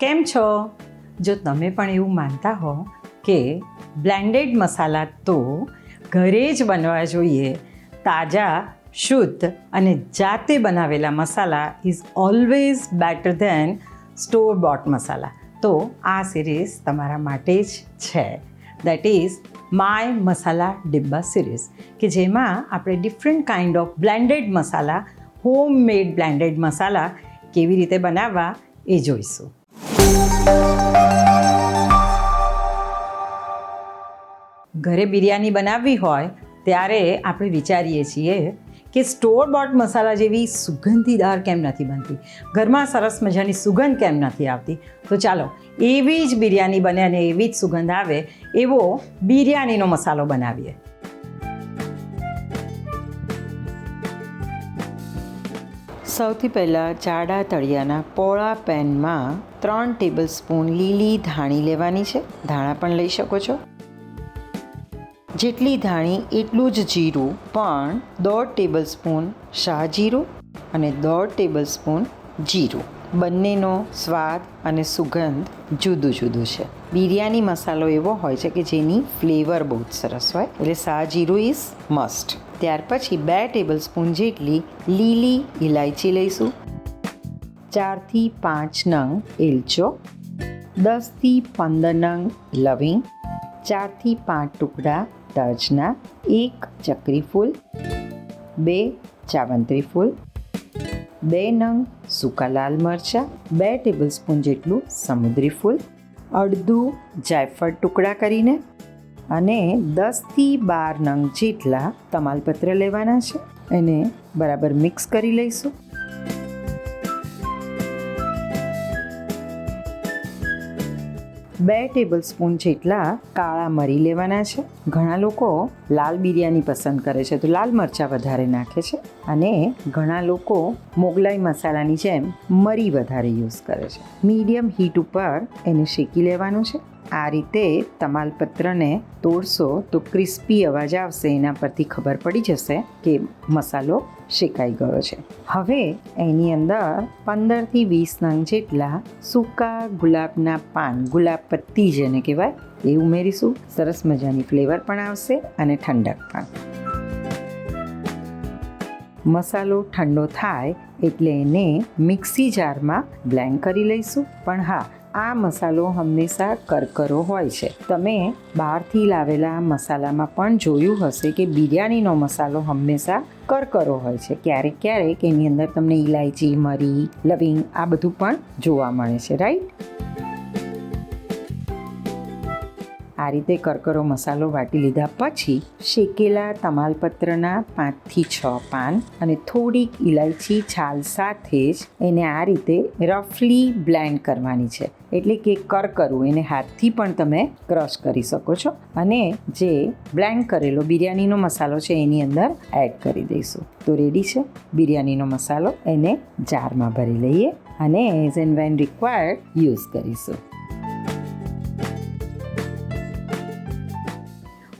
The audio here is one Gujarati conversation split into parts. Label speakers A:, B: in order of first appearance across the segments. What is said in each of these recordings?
A: કેમ છો? જો તમે પણ એવું માનતા હો કે બ્લેન્ડેડ મસાલા તો ઘરે જ બનવા જોઈએ. તાજા, શુદ્ધ અને જાતે બનાવેલા masala is always better than store bought masala. તો આ સિરીઝ તમારા માટે જ છે. That is my masala dibba series કે જેમાં આપણે different kind of blended masala home made blended masala કેવી રીતે બનાવવા એ જોઈશું. ઘરે બિરયાની બનાવવી હોય, ત્યારે આપણે વિચારીએ છીએ કે સ્ટોર બોટ મસાલા જેવી સુગંધીદાર કેમ નથી બનતી? ઘરમાં સરસ મજાની સુગંધ કેમ નથી આવતી? તો ચાલો, એવી જ બિરયાની બને અને એવી જ સુગંધ આવે, એવો બિરયાનીનો મસાલો બનાવીએ. સૌથી પહેલાં જાડા તળિયાના પોળા પેનમાં ત્રણ ટેબલ સ્પૂન લીલી ધાણી લેવાની છે. ધાણા પણ લઈ શકો છો. જેટલી ધાણી એટલું જ જીરું, પણ દોઢ ટેબલ સ્પૂન શાહ જીરું અને દોઢ ટેબલ સ્પૂન જીરું. બંનેનો સ્વાદ અને સુગંધ જુદું જુદું છે. બિરયાની મસાલો એવો હોય છે કે જેની ફ્લેવર બહુ જ સરસ હોય એટલે શાહ જીરું ઇઝ મસ્ટ ત્યાર પછી બે ટેબલ સ્પૂન જેટલી લીલી ઇલાયચી લઈશું. ચારથી પાંચ નંગ એલચો. દસથી પંદર નંગ લવિંગ. ચારથી પાંચ ટુકડા તજના. એક ચક્રી ફૂલ. બે ચાવંત્રી ફૂલ. બે નંગ, સૂકા લાલ મરચાં, બે ટેબલ સ્પૂન જેટલું સમુદ્રી ફૂલ, અડધું જાયફળ ટુકડા કરીને અને દસથી બાર નંગ જેટલા તમાલપત્ર લેવાના છે. એને બરાબર મિક્સ કરી લઈશું. બે ટેબલ સ્પૂન જેટલા કાળા મરી લેવાના છે. ઘણા લોકો લાલ બિરયાની પસંદ કરે છે તો લાલ મરચાં વધારે નાખે છે અને ઘણા લોકો મોગલાઈ મસાલાની જેમ મરી વધારે યુઝ કરે છે. મીડિયમ હીટ ઉપર એને શેકી લેવાનું છે. આ રીતે તમાલપત્રને તોડશો તો ક્રિસ્પી અવાજ આવશે, એના પરથી ખબર પડી જશે કે મસાલો શેકાઈ ગયો છે. હવે એની અંદર પંદરથી વીસ નંગ જેટલા સૂકા ગુલાબના પાન, ગુલાબ પત્તી જેને કહેવાય, એ ઉમેરીશું. સરસ મજાની ફ્લેવર પણ આવશે અને ઠંડક પણ. મસાલો ઠંડો થાય એટલે એને મિક્સી જારમાં બ્લેન્ડ કરી લઈશું. પણ હા આ મસાલો હંમેશા કરકરો હોય છે. તમે બહારથી લાવેલા મસાલામાં પણ જોયું હશે કે બિરયાનીનો મસાલો હંમેશા કરકરો હોય છે. ક્યારેક ક્યારેક એની અંદર તમને ઇલાયચી મરી, લવિંગ આ બધું પણ જોવા મળે છે રાઈટ આ રીતે કરકરો મસાલો વાટી લીધા પછી શેકેલા તમાલપત્રના પાંચથી છ પાન અને થોડીક ઇલાયચી છાલ સાથે જ એને આ રીતે રફલી બ્લેન્ડ કરવાની છે. એટલે કે કરકરું એને હાથથી પણ તમે ક્રશ કરી શકો છો અને જે બ્લેન્ડ કરેલો બિરયાનીનો મસાલો છે એની અંદર એડ કરી દઈશું. તો રેડી છે? બિરયાનીનો મસાલો એને જારમાં ભરી લઈએ અને as and when required use કરીશું.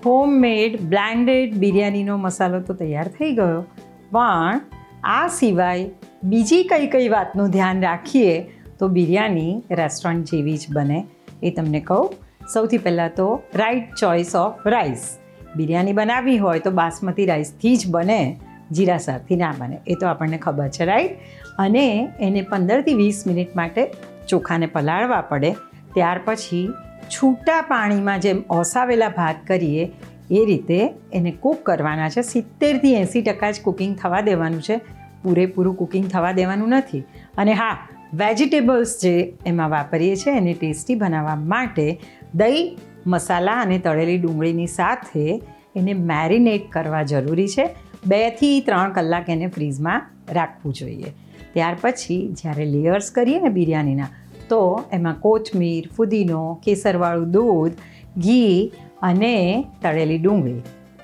A: હોમ મેડ બ્લેન્ડેડ બિરયાનીનો મસાલો તો તૈયાર થઈ ગયો. પણ આ સિવાય બીજી કઈ કઈ વાતનું ધ્યાન રાખીએ તો બિરયાની રેસ્ટોરન્ટ જેવી જ બને. એ તમને કહું, સૌથી પહેલાં તો right choice of rice biryani બનાવવી હોય તો બાસમતી રાઈસથી જ બને, જીરા જીરાસરથી ના બને. એ તો આપણને ખબર છે રાઈટ અને એને પંદરથી વીસ મિનિટ માટે ચોખાને પલાળવા પડે. ત્યાર પછી છૂટા પાણીમાં જેમ ઓસાવેલા ભાત કરીએ, એ રીતે એને કૂક કરવાના છે. સિત્તેરથી એંસી ટકા જ કુકિંગ થવા દેવાનું છે. પૂરેપૂરું કુકિંગ થવા દેવાનું નથી. અને હા, વેજીટેબલ્સ જે એમાં વાપરીએ છીએ, એને ટેસ્ટી બનાવવા માટે દહીં, મસાલા અને તળેલી ડુંગળીની સાથે એને મેરિનેટ કરવા જરૂરી છે. બેથી ત્રણ કલાક એને ફ્રીઝમાં રાખવું જોઈએ. ત્યાર પછી જ્યારે લેયર્સ કરીએ ને બિરયાનીના તો એમાં કોથમીર, ફુદીનો, કેસરવાળું દૂધ, ઘી અને તળેલી ડુંગળી.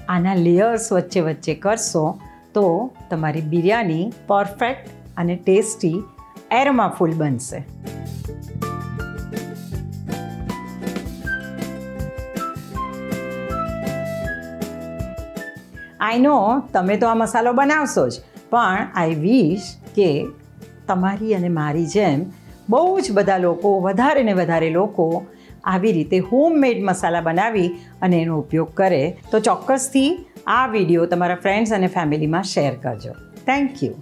A: આના લેયર્સ વચ્ચે વચ્ચે કરશો તો તમારી બિરયાની પરફેક્ટ અને ટેસ્ટી એરોમાફુલ બનશે. આઈ નો તમે તો આ મસાલો બનાવશો જ, પણ આઈ વિશ કે તમારી અને મારી જેમ બહુ જ બધા લોકો, વધારે ને વધારે લોકો આવી રીતે હોમમેડ મસાલા બનાવી અને એનો ઉપયોગ કરે. તો ચોક્કસથી આ વીડિયો તમારા ફ્રેન્ડ્સ અને ફેમિલીમાં શેર કરજો. Thank you